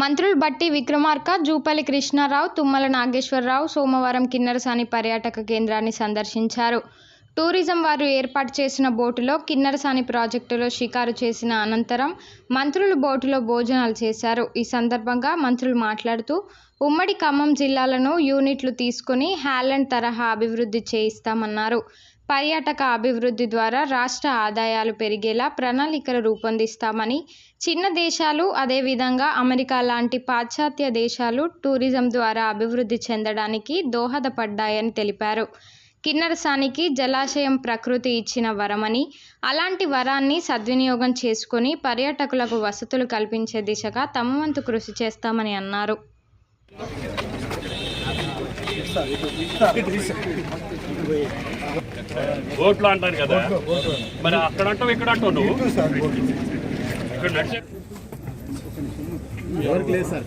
మంత్రులు బట్టి విక్రమార్క జూపల్లి కృష్ణారావు తుమ్మల నాగేశ్వరరావు సోమవారం కిన్నెరసాని పర్యాటక కేంద్రాన్ని సందర్శించారు. టూరిజం వారు ఏర్పాటు చేసిన బోటులో కిన్నెరసాని ప్రాజెక్టులో షికారు చేసిన అనంతరం మంత్రులు బోటులో భోజనాలు చేశారు. ఈ సందర్భంగా మంత్రులు మాట్లాడుతూ ఉమ్మడి ఖమ్మం జిల్లాలను యూనిట్లు తీసుకుని హ్యాలెండ్ తరహా అభివృద్ధి చేయిస్తామన్నారు. పర్యాటక అభివృద్ధి ద్వారా రాష్ట్ర ఆదాయాలు పెరిగేలా ప్రణాళికలు రూపొందిస్తామని చిన్న దేశాలు అదేవిధంగా అమెరికా లాంటి పాశ్చాత్య దేశాలు టూరిజం ద్వారా అభివృద్ధి చెందడానికి దోహదపడ్డాయని తెలిపారు. కిన్నెరసానికి జలాశయం ప్రకృతి ఇచ్చిన వరమని అలాంటి వరాన్ని సద్వినియోగం చేసుకొని పర్యాటకులకు వసతులు కల్పించే దిశగా తమ వంతు కృషి చేస్తామని అన్నారు. ఓట్లు అంటారు కదా. మరి అక్కడ అంటావు ఇక్కడ అంటావు నువ్వు? ఇక్కడ నడిచే ఎవరికి లేదు సార్.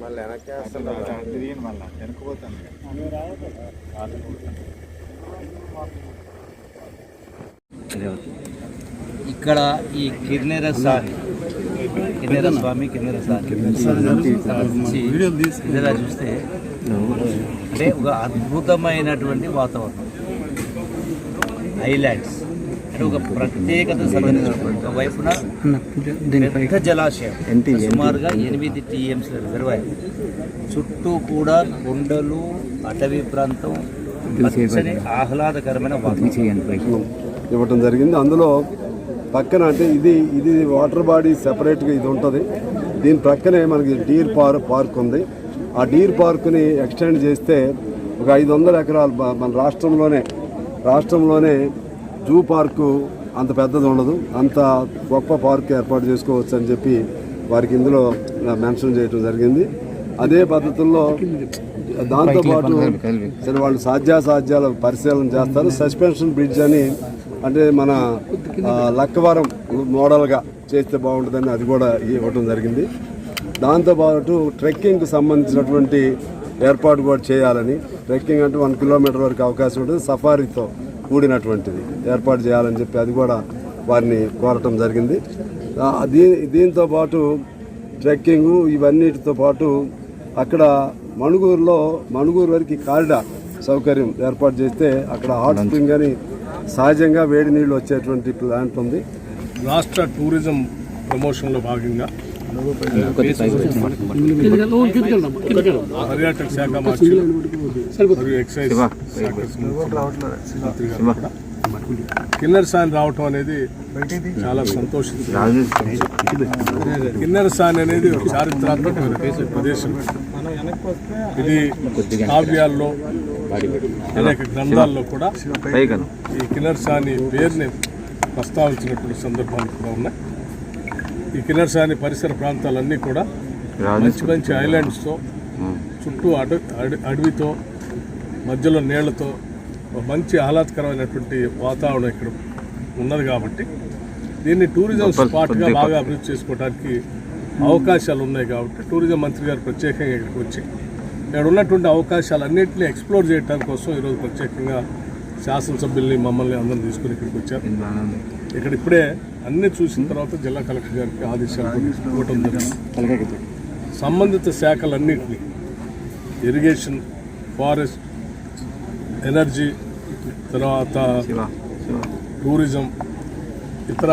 మళ్ళీ వెనక్కి తిరిగి మళ్ళీ వెనకపోతాను ఇక్కడ ఈ కిర్నేర స్వామి కిన్నెర స్వామి కిన్నెర స్వామి చూస్తే అంటే ఒక అద్భుతమైనటువంటి వాతావరణం. ఐలాండ్స్ అంటే ఒక ప్రత్యేకత సంబంధించినటువంటి వైపున పెద్ద జలాశయం. సుమారుగా ఎనిమిది టీఎంసీ రిజర్వాయర్. చుట్టూ కూడా కొండలు అటవీ ప్రాంతం పచ్చని ఆహ్లాదకరమైన వాతావరణం. ఇవ్వటం జరిగింది. అందులో పక్కన అంటే ఇది ఇది వాటర్ బాడీ సెపరేట్గా ఇది ఉంటుంది. దీని ప్రక్కనే మనకి డీర్ పార్క్ పార్క్ ఉంది. ఆ డీర్ పార్క్ని ఎక్స్టెండ్ చేస్తే ఒక ఐదు వందల ఎకరాలు మన రాష్ట్రంలోనే రాష్ట్రంలోనే జూ పార్కు అంత పెద్దది ఉండదు. అంత గొప్ప పార్క్ ఏర్పాటు చేసుకోవచ్చు అని చెప్పి వారికి ఇందులో మెన్షన్ చేయడం జరిగింది. అదే పద్ధతుల్లో దాంతోపాటు సరే వాళ్ళు సాధ్యాసాధ్యాల పరిశీలన చేస్తారు. సస్పెన్షన్ బ్రిడ్జ్ అని అంటే మన లక్కవరం మోడల్గా చేస్తే బాగుంటుందని అది కూడా ఇవ్వడం జరిగింది. దాంతోపాటు ట్రెక్కింగ్కి సంబంధించినటువంటి ఏర్పాటు కూడా చేయాలని. ట్రెక్కింగ్ అంటే వన్ కిలోమీటర్ వరకు అవకాశం ఉంటుంది. సఫారీతో కూడినటువంటిది ఏర్పాటు చేయాలని చెప్పి అది కూడా వారిని కోరటం జరిగింది. దీ దీంతో పాటు ట్రెక్కింగ్ ఇవన్నిటితో పాటు అక్కడ మణుగూరులో మణుగూరు వరకు కారిడార్ సౌకర్యం ఏర్పాటు చేస్తే అక్కడ హాట్ స్ప్రింగ్ అని సహజంగా వేడి నీళ్ళు వచ్చేటువంటి ప్లాంట్ ఉంది. రాష్ట్ర టూరిజం ప్రమోషన్లో భాగంగా పర్యాటక శాఖ మంత్రులు మరియు ఎక్సైజ్ కిన్నెర రావటం అనేది చాలా సంతోషించారు కిన్నెర సాన్ అనేది ఒక చారిత్రాత్మకమైన ప్రదేశం. ఇది కావ్యాల్లో అనేక గ్రంథాల్లో కూడా ఈ ఈ కిన్నెరసాని పేరుని ప్రస్తావించినటువంటి సందర్భాలు కూడా ఉన్నాయి. ఈ కిన్నెరసాని పరిసర ప్రాంతాలన్నీ కూడా మంచి మంచి ఐలాండ్స్తో చుట్టూ అడ అడ- అడవితో మధ్యలో నీళ్ళతో మంచి ఆహ్లాదకరమైనటువంటి వాతావరణం ఇక్కడ ఉన్నది కాబట్టి దీన్ని టూరిజం స్పాట్గా బాగా అభివృద్ధి చేసుకోవడానికి అవకాశాలు ఉన్నాయి కాబట్టి టూరిజం మంత్రి గారు ప్రత్యేకంగా ఇక్కడికి వచ్చి ఇక్కడ ఉన్నటువంటి అవకాశాలన్నింటినీ ఎక్స్ప్లోర్ చేయడానికి కోసం ఈరోజు ప్రత్యేకంగా శాసనసభ్యుల్ని మమ్మల్ని అందరం తీసుకుని ఇక్కడికి వచ్చారు. ఇక్కడ ఇప్పుడే అన్ని చూసిన తర్వాత జిల్లా కలెక్టర్ గారికి ఆదేశాలు ఇవ్వటం జరిగింది. సంబంధిత శాఖలన్నింటినీ ఇరిగేషన్ ఫారెస్ట్ ఎనర్జీ తర్వాత టూరిజం ఇతర